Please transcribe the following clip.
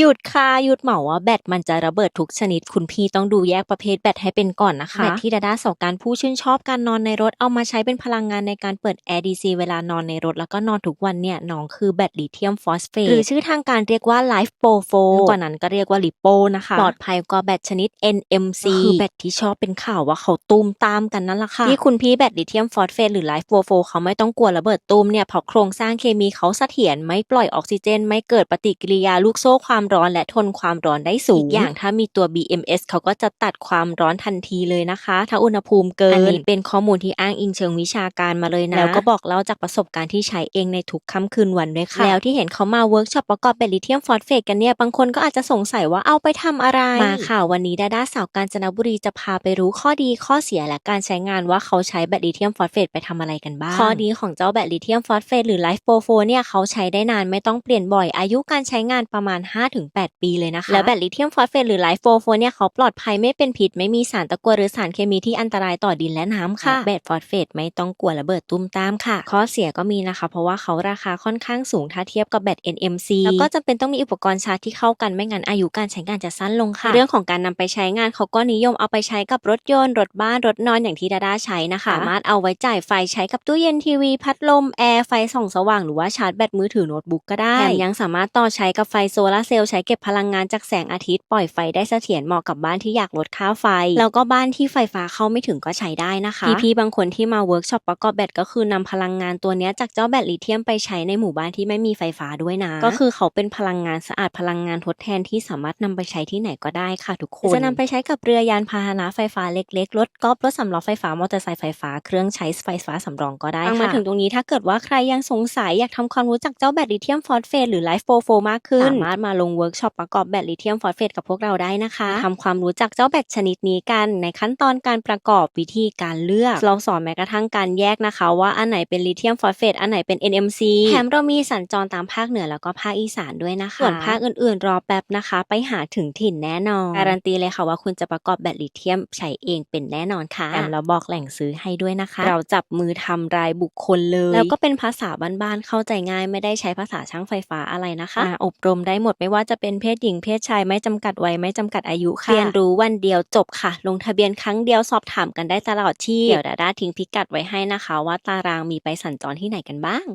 หยุดค่ะหยุดเหมาว่าแบตมันจะระเบิดทุกชนิด คุณพี่ต้องดูแยกประเภทแบตให้เป็นก่อนนะคะ แบตที่ดาด้าสอการผู้ชื่นชอบการนอนในรถเอามาใช้เป็นพลังงานในการเปิดแอร์ดีซีเวลานอนในรถแล้วก็นอนทุกวันเนี่ยน้องคือแบตลิเธียมฟอสเฟตหรือชื่อทางการเรียกว่า Life Pro 4กว่านั้นก็เรียกว่าลิโปนะคะปลอดภัยกว่าแบตชนิด NMC คือแบตที่ชอบเป็นข่าวว่าเขาตุ้มตามกันนั่นแหละค่ะที่คุณพี่แบตลิเธียมฟอสเฟตหรือ Life Pro 4เขาไม่ต้องกลัวระเบิดตุ้มเนี่ยเพราะโครงสร้างเคมีเขาเสถียรไม่ปล่อยออกซิเจน ไม่เกิดปฏิกิริยาลูกโซ่ความร้อนและทนความร้อนได้สูงอีกอย่างถ้ามีตัว BMS เขาก็จะตัดความร้อนทันทีเลยนะคะ ถ้าอุณหภูมิเกินอันนี้เป็นข้อมูลที่อ้างอิงเชิงวิชาการมาเลยนะ แล้วก็บอกเล่าจากประสบการณ์ที่ใช้เองในทุกค่ำคืนวันด้วยค่ะ แล้วที่เห็นเขามาเวิร์กช็อปประกอบแบตลิเธียมฟอสเฟตกันเนี่ย บางคนก็อาจจะสงสัยว่าเอาไปทำอะไร มาค่ะ วันนี้ดาด้าสาวกาญจนบุรีจะพาไปรู้ข้อดีข้อเสียและการใช้งานว่าเขาใช้แบตลิเธียมฟอสเฟตไปทำอะไรกันบ้าง ข้อดีของเจ้าแบตลิเธียมฟอสเฟตหรือ Life Pro 4เนี่ยเขาใช้ได้นานไม่ต้องเปลี่ยนบ่อยอายุการใช้งานประมาณ5-8 ปีเลยนะคะ และแบตลิเธียมฟอสเฟตหรือ Life Pro 4เนี่ยเขาปลอดภัยไม่เป็นพิษไม่มีสารตะกั่วหรือสารเคมีที่อันตรายต่อดินและน้ำค่ะแบตฟอสเฟตไม่ต้องกลัวระเบิดตุ้มตามค่ะ ข้อเสียก็มีนะคะ เพราะว่าเขาราคาค่อนข้างสูงถ้าเทียบกับแบต NMC แล้วก็จำเป็นต้องมีอุปกรณ์ชาร์จที่เข้ากันไม่งั้นอายุการใช้งานจะสั้นลงค่ะ เรื่องของการนำไปใช้งานเขาก็นิยมเอาไปใช้กับรถยนต์รถบ้านรถนอนอย่างที่ดาด้าใช้นะคะสามารถเอาไว้จ่ายไฟใช้กับตู้เย็นทีวี พัดลมแอร์ไฟส่องสว่างหรือว่าชาร์จแบตมือถือโน้ตบุ๊กก็ได้แถมยังสามารถต่อใช้กับไฟโซลาร์เซลล์ใช้เก็บพลังงานจากแสงอาทิตย์ปล่อยไฟได้เสถียรเหมาะกับบ้านที่อยากลดค่าไฟ แล้วก็บ้านที่ไฟฟ้าเข้าไม่ถึงก็ใช้ได้นะคะ พี่ๆบางคนที่มาเวิร์กช็อปประกอบแบตก็คือนำพลังงานตัวเนี้ยจากเจ้าแบตลิเธียมไปใช้ในหมู่บ้านที่ไม่มีไฟฟ้าด้วยนะ ก็คือเขาเป็นพลังงานสะอาดพลังงานทดแทนที่สามารถนำไปใช้ที่ไหนก็ได้ค่ะทุกคนจะนำไปใช้กับเรือยานพาหนะไฟฟ้าเล็กๆรถกอล์ฟรถสำล้อไฟฟ้ามอเตอร์ไซค์ไฟฟ้าเครื่องใช้ไฟฟ้าสำรองก็ได้ค่ะมาถึงตรงนี้ถ้าเกิดว่าใครยังสงสัยอยากทำความรู้จักเจ้าแบตลิเธียมฟอสเฟตหรือ Life Pro 4มากขึ้นสามารถมาลงเวิร์กช็อปประกอบแบตลิเธียมฟอสเฟตกับพวกเราได้นะคะทำความรู้จักเจ้าแบตชนิดนี้กัน ในขั้นตอนการประกอบวิธีการเลือก เราสอนแม้กระทั่งการแยกนะคะ ว่าอันไหนเป็นลิเธียมฟอสเฟตอันไหนเป็น NMC แถมเรามีสัญจรตามภาคเหนือแล้วก็ภาคอีสานด้วยนะคะส่วนภาคอื่นๆ รอแป๊บนะคะ ไปหาถึงถิ่นแน่นอนการันตีเลยค่ะว่าคุณจะประกอบแบตลิเธียมใช้เองเป็นแน่นอนค่ะแถมเราบอกแหล่งซื้อให้ด้วยนะคะ เราจับมือทำรายบุคคลเลย แล้วก็เป็นภาษาบ้านๆเข้าใจง่ายไม่ได้ใช้ภาษาช่างไฟฟ้าอะไรนะคะอ่าอบรมได้หมดไม่ว่าว่าจะเป็นเพศหญิงเพศชายไม่จำกัดวัยไม่จำกัดอายุค่ะเรียนรู้วันเดียวจบค่ะ ลงทะเบียนครั้งเดียวสอบถามกันได้ตลอดที่เดี๋ยวดาด้าทิ้งพิกัดไว้ให้นะคะ ว่าตารางมีไปสัญจรที่ไหนกันบ้าง